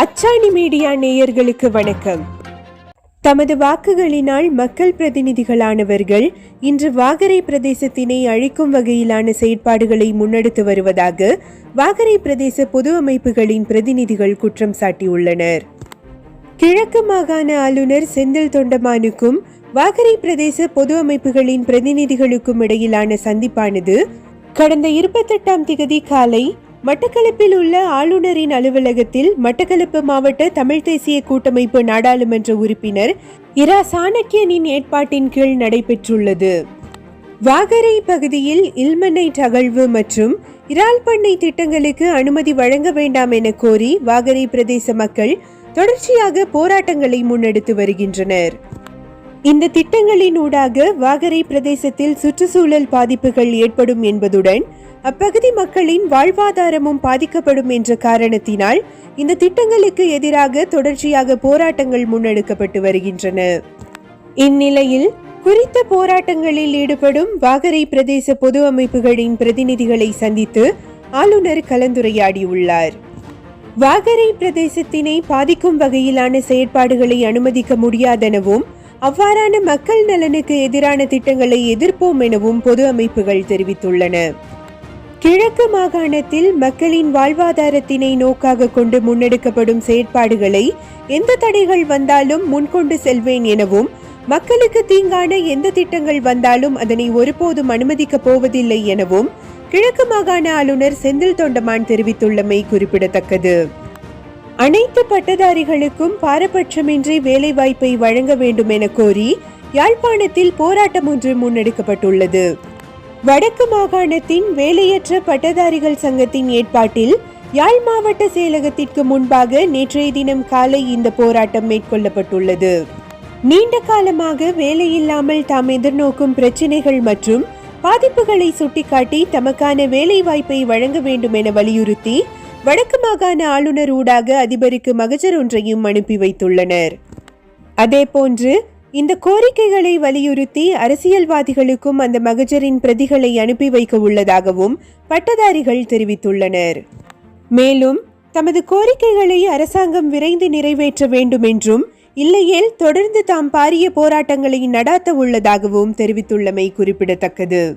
அச்சாணி மீடியா நேயர்களுக்கு வணக்கம். தமது வாக்குகளினால் மக்கள் பிரதிநிதிகளானவர்கள் இன்று வாகரை பிரதேசத்தினை அழிக்கும் வகையிலான செயற்பாடுகளை முன்னெடுத்து வருவதாக வாகரை பிரதேச பொது அமைப்புகளின் பிரதிநிதிகள் குற்றம் சாட்டியுள்ளனர். கிழக்கு மாகாண ஆளுநர் செந்தில் தொண்டமானுக்கும் வாகரை பிரதேச பொது அமைப்புகளின் பிரதிநிதிகளுக்கும் இடையிலான சந்திப்பானது கடந்த இருபத்தெட்டாம் திகதி காலை மட்டக்களப்பில் உள்ள ஆளுநரின் அலுவலகத்தில் மட்டக்களப்பு மாவட்ட தமிழ் தேசிய கூட்டமைப்பு நாடாளுமன்ற உறுப்பினர் இரா சாணக்கியனின் ஏற்பாட்டின் கீழ் நடைபெற்றுள்ளது. வாகரை பகுதியில் இல்மனைட் அகழ்வு மற்றும் இறால் பண்ணை திட்டங்களுக்கு அனுமதி வழங்க வேண்டாம் என கோரி வாகரை பிரதேச மக்கள் தொடர்ச்சியாக போராட்டங்களை முன்னெடுத்து வருகின்றனர். இந்த திட்டங்களின் ஊடாக வாகரை பிரதேசத்தில் சுற்றுச்சூழல் பாதிப்புகள் ஏற்படும் என்பதுடன் அப்பகுதி மக்களின் வாழ்வாதாரமும் பாதிக்கப்படும் என்ற காரணத்தினால் இந்த திட்டங்களுக்கு எதிராக தொடர்ச்சியாக போராட்டங்கள் முன்னெடுக்கப்பட்டு வருகின்றன. இந்நிலையில் குறித்த போராட்டங்களில் ஈடுபடும் வாகரை பிரதேச பொது அமைப்புகளின் பிரதிநிதிகளை சந்தித்து ஆளுநர் கலந்துரையாடியுள்ளார். வாகரை பிரதேசத்தினை பாதிக்கும் வகையிலான செயற்பாடுகளை அனுமதிக்க முடியாதெனவும் அவ்வாறான மக்கள் நலனுக்கு எதிரான திட்டங்களை எதிர்ப்போம் எனவும் பொது அமைப்புகள் தெரிவித்துள்ளன. கிழக்கு மாகாணத்தில் மக்களின் வாழ்வாதாரத்தினை நோக்காக கொண்டு முன்னெடுக்கப்படும் செயற்பாடுகளை எந்த தடைகள் வந்தாலும் முன்கொண்டு செல்வேன் எனவும் மக்களுக்கு தீங்கான எந்த திட்டங்கள் வந்தாலும் அதனை ஒருபோதும் அனுமதிக்கப் போவதில்லை எனவும் கிழக்கு மாகாண ஆளுநர் செந்தில் தொண்டமான் தெரிவித்துள்ளமை குறிப்பிடத்தக்கது. அனைத்து பட்டதாரிகளுக்கும் பாரபட்சமின்றி வேலைவாய்ப்பை வழங்க வேண்டும் என கோரி யாழ்ப்பாணத்தில் போராட்டம் ஒன்று முன்னெடுக்கப்பட்டுள்ளது. வடக்கு மாகாணத்தின் வேலையற்ற பட்டதாரிகள் சங்கத்தின் ஏற்பாட்டில் யாழ் மாவட்ட செயலகத்திற்கு முன்பாக நேற்றைய தினம் காலை இந்த போராட்டம் மேற்கொள்ளப்பட்டுள்ளது. நீண்ட காலமாக வேலையில்லாமல் தாம் எதிர்நோக்கும் பிரச்சினைகள் மற்றும் பாதிப்புகளை சுட்டிக்காட்டி தமக்கான வேலைவாய்ப்பை வழங்க வேண்டும் என வலியுறுத்தி வடக்கு மாகாண ஆளுநர் ஊடாக அதிபருக்கு மகஜர் ஒன்றையும் அனுப்பி வைத்துள்ளனர். அதேபோன்று இந்த கோரிக்கைகளை வலியுறுத்தி அரசியல்வாதிகளுக்கும் அந்த மகஜரின் பிரதிகளை அனுப்பி வைக்க உள்ளதாகவும் பட்டதாரிகள் தெரிவித்துள்ளனர். மேலும் தமது கோரிக்கைகளை அரசாங்கம் விரைந்து நிறைவேற்ற வேண்டும் என்றும் இல்லையேல் தொடர்ந்து தாம் பாரிய போராட்டங்களை நடாத்த உள்ளதாகவும் தெரிவித்துள்ளமை குறிப்பிடத்தக்கது.